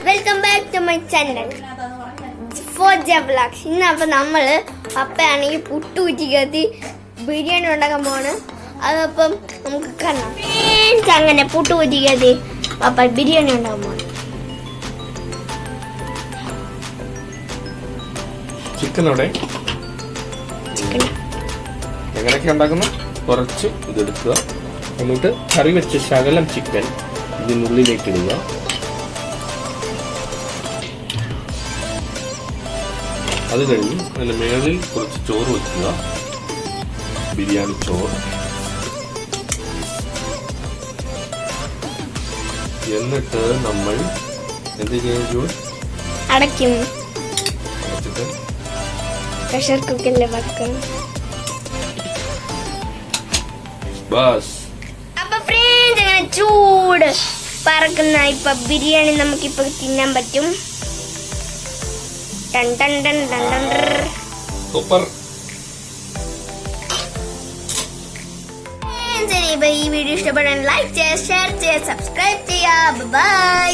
Welcome back to my channel for ജബ്ലാക്സ് ബ്ലാക്സ് ഇന്ന് അപ്പൊ നമ്മൾ പപ്പയാണെങ്കിൽ പുട്ടുകുറ്റിക്കത്തി ബിരിയാണി ഉണ്ടാക്കാൻ പോണ് അതപ്പം നമുക്ക് കാണാം അങ്ങനെ അങ്ങനെ പുട്ടുകുറ്റിക്കത്തി പപ്പ ബിരിയാണി ഉണ്ടാക്കാൻ പോണ് ചിക്കൻ അവിടെ? ചിക്കൻ എങ്ങനെയൊക്കെ ഉണ്ടാക്കുന്നു? കുറച്ച് ഇതെടുക്കുക. എന്നിട്ട് കറി വെച്ച ശകലം ചിക്കൻ ഇതിനുള്ളിലേക്ക് ഇടുക. അത് കഴിഞ്ഞ് അതിന്റെ മേളിൽ കുറച്ച് ചോറ് വയ്ക്കുക ബിരിയാണി ചോറ്. എന്നിട്ട് നമ്മൾ എന്ത് ചെയ്യും അടയ്ക്കും. പ്രഷർ കുക്കറിൽ വെക്കും. ബസ്. അപ്പൊ ഫ്രണ്ട്സ് അങ്ങനെ ചൂട് പറക്കുന്ന ഇപ്പൊ ബിരിയാണി നമുക്കിപ്പോ തിന്നാൻ പറ്റും. സൂപ്പർ ഈ വീഡിയോ ഇഷ്ടപ്പെടാൻ ലൈക്ക് ചെയ്യുക ഷെയർ ചെയ്യുക സബ്സ്ക്രൈബ് ചെയ്യുക ബൈ